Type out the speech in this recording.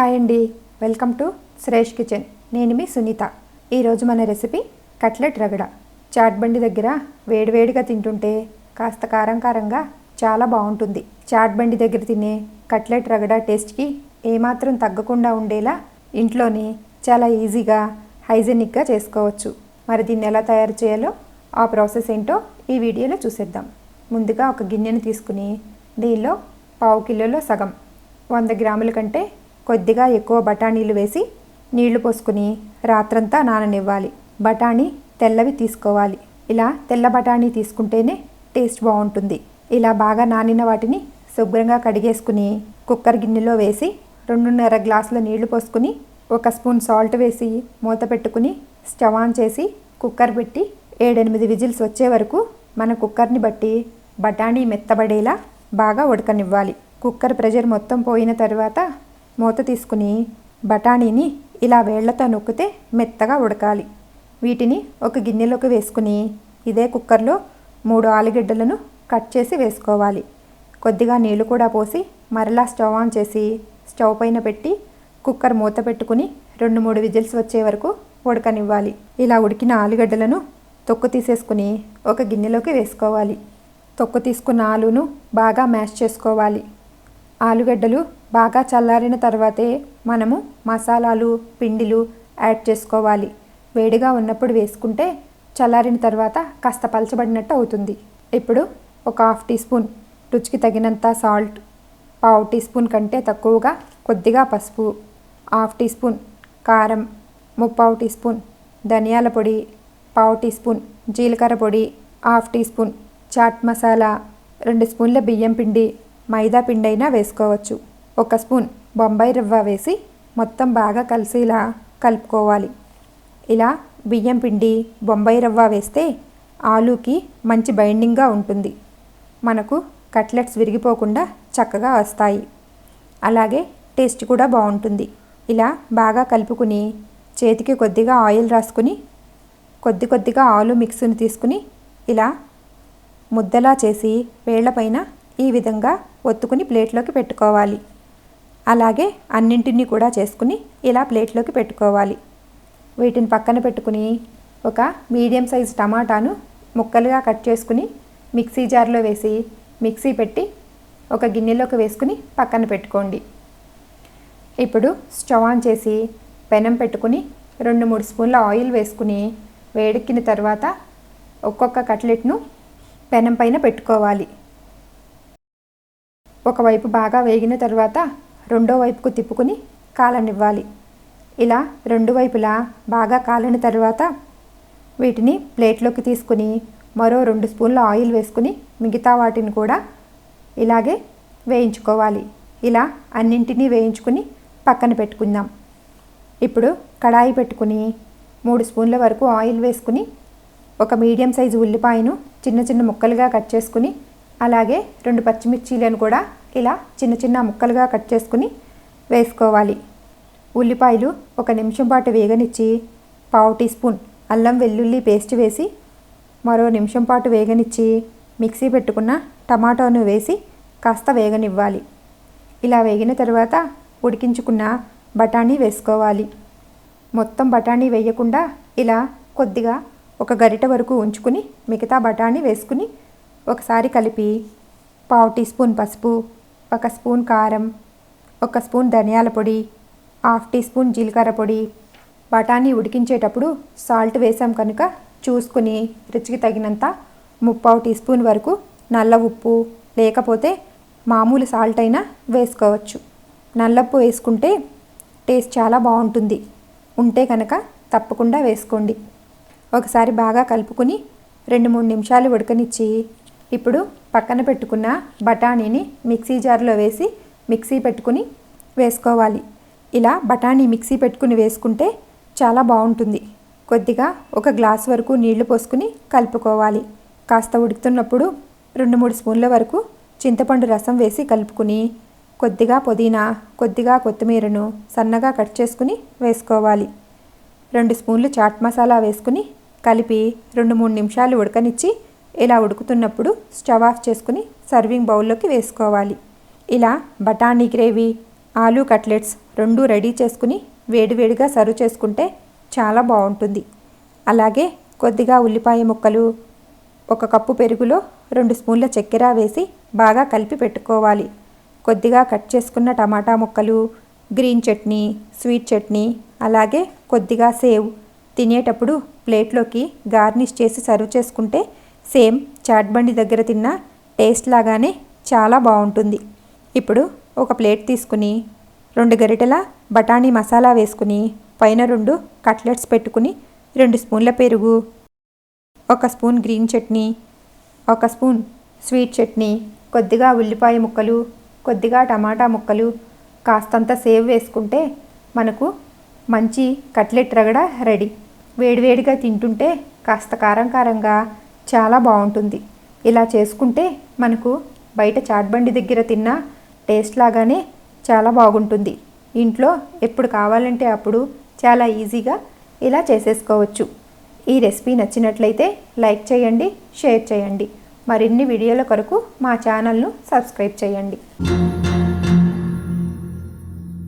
Hi అండి. Welcome to Suresh kitchen. నేను మీ సునీత. ఈరోజు మన రెసిపీ కట్లెట్ రగడ. చాట్ బండి దగ్గర వేడివేడిగా తింటుంటే కాస్త కారం కారంగా చాలా బాగుంటుంది. చాట్ బండి దగ్గర తినే కట్లెట్ రగడ టేస్ట్కి ఏమాత్రం తగ్గకుండా ఉండేలా ఇంట్లోనే చాలా ఈజీగా హైజెనిక్గా చేసుకోవచ్చు. మరి దీన్ని ఎలా తయారు చేయాలో ఆ ప్రాసెస్ ఏంటో ఈ వీడియోలో చూసేద్దాం. ముందుగా ఒక గిన్నెను తీసుకుని దీనిలో పావు కిలోలో సగం వంద గ్రాముల కంటే కొద్దిగా ఎక్కువ బఠానీలు వేసి నీళ్ళు పోసుకుని రాత్రంతా నాననివ్వాలి. బఠానీ తెల్లవి తీసుకోవాలి. ఇలా తెల్ల బఠానీ తీసుకుంటేనే టేస్ట్ బాగుంటుంది. ఇలా బాగా నానిన వాటిని శుభ్రంగా కడిగేసుకుని కుక్కర్ గిన్నెలో వేసి రెండున్నర గ్లాసుల నీళ్ళు పోసుకుని ఒక స్పూన్ సాల్ట్ వేసి మూత పెట్టుకుని స్టవ్ ఆన్ చేసి కుక్కర్ పెట్టి ఏడెనిమిది విజిల్స్ వచ్చే వరకు మన కుక్కర్ని బట్టి బఠానీ మెత్తబడేలా బాగా ఉడకనివ్వాలి. కుక్కర్ ప్రెషర్ మొత్తం పోయిన తర్వాత మూత తీసుకుని బఠానీని ఇలా వేళ్ళతో నొక్కితే మెత్తగా ఉడకాలి. వీటిని ఒక గిన్నెలోకి వేసుకుని ఇదే కుక్కర్లో మూడు ఆలుగడ్డలను కట్ చేసి వేసుకోవాలి. కొద్దిగా నీళ్ళు కూడా పోసి మరలా స్టవ్ ఆన్ చేసి స్టవ్ పైన పెట్టి కుక్కర్ మూత పెట్టుకుని రెండు మూడు విజిల్స్ వచ్చే వరకు ఉడకనివ్వాలి. ఇలా ఉడికిన ఆలుగడ్డలను తొక్కు తీసేసుకుని ఒక గిన్నెలోకి వేసుకోవాలి. తొక్కు తీసుకున్న ఆలును బాగా మ్యాష్ చేసుకోవాలి. ఆలుగడ్డలు బాగా చల్లారిన తర్వాతే మనము మసాలాలు పిండిలు యాడ్ చేసుకోవాలి. వేడిగా ఉన్నప్పుడు వేసుకుంటే చల్లారిన తర్వాత కాస్త పలచబడినట్టు అవుతుంది. ఇప్పుడు ఒక హాఫ్ టీ స్పూన్ రుచికి తగినంత సాల్ట్ పావు టీ స్పూన్ కంటే తక్కువగా కొద్దిగా పసుపు హాఫ్ టీ స్పూన్ కారం ముప్పావు టీ స్పూన్ ధనియాల పొడి పావు టీ స్పూన్ జీలకర్ర పొడి half teaspoon chaat masala రెండు స్పూన్ల బియ్యం పిండి మైదా పిండి అయినా వేసుకోవచ్చు. ఒక స్పూన్ బొంబాయి రవ్వ వేసి మొత్తం బాగా కలిసేలా కలుపుకోవాలి. ఇలా బియ్యం పిండి బొంబాయి రవ్వ వేస్తే ఆలూకి మంచి బైండింగ్గా ఉంటుంది. మనకు కట్లెట్స్ విరిగిపోకుండా చక్కగా వస్తాయి. అలాగే టేస్ట్ కూడా బాగుంటుంది. ఇలా బాగా కలుపుకుని చేతికి కొద్దిగా ఆయిల్ రాసుకుని కొద్ది కొద్దిగా ఆలు మిక్స్ని తీసుకుని ఇలా ముద్దలా చేసి వేళ్ళపైన ఈ విధంగా ఒత్తుకుని ప్లేట్లోకి పెట్టుకోవాలి. అలాగే అన్నింటినీ కూడా చేసుకుని ఇలా ప్లేట్లోకి పెట్టుకోవాలి. వీటిని పక్కన పెట్టుకుని ఒక మీడియం సైజ్ టమాటాను ముక్కలుగా కట్ చేసుకుని మిక్సీ జార్లో వేసి మిక్సీ పెట్టి ఒక గిన్నెలోకి వేసుకుని పక్కన పెట్టుకోండి. ఇప్పుడు స్టవ్ ఆన్ చేసి పెనం పెట్టుకుని రెండు మూడు స్పూన్ల ఆయిల్ వేసుకుని వేడెక్కిన తర్వాత ఒక్కొక్క కట్లెట్ను పెనం పైన పెట్టుకోవాలి. ఒకవైపు బాగా వేగిన తర్వాత రెండో వైపుకు తిప్పుకుని కాలనివ్వాలి ఇలా రెండు వైపులా బాగా కాలిన తర్వాత వీటిని ప్లేట్లోకి తీసుకుని మరో రెండు స్పూన్ల ఆయిల్ వేసుకుని మిగతా వాటిని కూడా ఇలాగే వేయించుకోవాలి. ఇలా అన్నింటినీ వేయించుకుని పక్కన పెట్టుకుందాం. ఇప్పుడు కడాయి పెట్టుకుని మూడు స్పూన్ల వరకు ఆయిల్ వేసుకుని ఒక మీడియం సైజు ఉల్లిపాయను చిన్న చిన్న ముక్కలుగా కట్ చేసుకుని అలాగే రెండు పచ్చిమిర్చీలను కూడా ఇలా చిన్న చిన్న ముక్కలుగా కట్ చేసుకుని వేసుకోవాలి. ఉల్లిపాయలు ఒక నిమిషం పాటు వేగనిచ్చి పావు టీ స్పూన్ అల్లం వెల్లుల్లి పేస్ట్ వేసి మరో నిమిషం పాటు వేగనిచ్చి మిక్సీ పెట్టుకున్న టమాటోను వేసి కాస్త వేగనివ్వాలి. ఇలా వేగిన తర్వాత ఉడికించుకున్న బఠానీ వేసుకోవాలి. మొత్తం బఠానీ వేయకుండా ఇలా కొద్దిగా ఒక గరిట వరకు ఉంచుకుని మిగతా బఠానీ వేసుకుని ఒకసారి కలిపి పావు టీ స్పూన్ పసుపు ఒక స్పూన్ కారం ఒక స్పూన్ ధనియాల పొడి హాఫ్ టీ స్పూన్ జీలకర్ర పొడి. బఠానీ ఉడికించేటప్పుడు సాల్ట్ వేసాం కనుక చూసుకుని రుచికి తగినంత ముప్పావు టీ స్పూన్ వరకు నల్ల ఉప్పు లేకపోతే మామూలు సాల్ట్ అయినా వేసుకోవచ్చు. నల్లప్పు వేసుకుంటే టేస్ట్ చాలా బాగుంటుంది. ఉంటే కనుక తప్పకుండా వేసుకోండి. ఒకసారి బాగా కలుపుకుని రెండు మూడు నిమిషాలు ఉడకనిచ్చి ఇప్పుడు పక్కన పెట్టుకున్న బఠానీని మిక్సీ జార్లో వేసి మిక్సీ పెట్టుకుని వేసుకోవాలి. ఇలా బఠానీ మిక్సీ పెట్టుకుని వేసుకుంటే చాలా బాగుంటుంది. కొద్దిగా ఒక గ్లాస్ వరకు నీళ్ళు పోసుకుని కలుపుకోవాలి. కాస్త ఉడుకుతున్నప్పుడు రెండు మూడు స్పూన్ల వరకు చింతపండు రసం వేసి కలుపుకుని కొద్దిగా పుదీనా కొద్దిగా కొత్తిమీరను సన్నగా కట్ చేసుకుని వేసుకోవాలి. రెండు స్పూన్లు చాట్ మసాలా వేసుకుని కలిపి రెండు మూడు నిమిషాలు ఉడకనిచ్చి ఇలా ఉడుకుతున్నప్పుడు స్టవ్ ఆఫ్ చేసుకుని సర్వింగ్ బౌల్లోకి వేసుకోవాలి. ఇలా బఠానీ గ్రేవీ ఆలూ కట్లెట్స్ రెండు రెడీ చేసుకుని వేడివేడిగా సర్వ్ చేసుకుంటే చాలా బాగుంటుంది. అలాగే కొద్దిగా ఉల్లిపాయ ముక్కలు ఒక కప్పు పెరుగులో రెండు స్పూన్ల చక్కెర వేసి బాగా కలిపి పెట్టుకోవాలి. కొద్దిగా కట్ చేసుకున్న టమాటా ముక్కలు గ్రీన్ చట్నీ స్వీట్ చట్నీ అలాగే కొద్దిగా సేవ్ తినేటప్పుడు ప్లేట్లోకి గార్నిష్ చేసి సర్వ్ చేసుకుంటే సేమ్ చాట్ బండి దగ్గర తిన్న టేస్ట్ లాగానే చాలా బాగుంటుంది. ఇప్పుడు ఒక ప్లేట్ తీసుకుని రెండు గరిటెల బఠానీ మసాలా వేసుకుని పైన రెండు కట్లెట్స్ పెట్టుకుని రెండు స్పూన్ల పెరుగు ఒక స్పూన్ గ్రీన్ చట్నీ ఒక స్పూన్ స్వీట్ చట్నీ కొద్దిగా ఉల్లిపాయ ముక్కలు కొద్దిగా టమాటా ముక్కలు కాస్తంత సేవ్ వేసుకుంటే మనకు మంచి కట్లెట్ రగడ రెడీ. వేడివేడిగా తింటుంటే కాస్త కారం కారంగా చాలా బాగుంటుంది. ఇలా చేసుకుంటే మనకు బయట చాట్బండి దగ్గర తిన్న టేస్ట్ లాగానే చాలా బాగుంటుంది. ఇంట్లో ఎప్పుడు కావాలంటే అప్పుడు చాలా ఈజీగా ఇలా చేసేసుకోవచ్చు. ఈ రెసిపీ నచ్చినట్లయితే లైక్ చేయండి షేర్ చేయండి. మరిన్ని వీడియోల కొరకు మా ఛానల్ను సబ్స్క్రైబ్ చేయండి.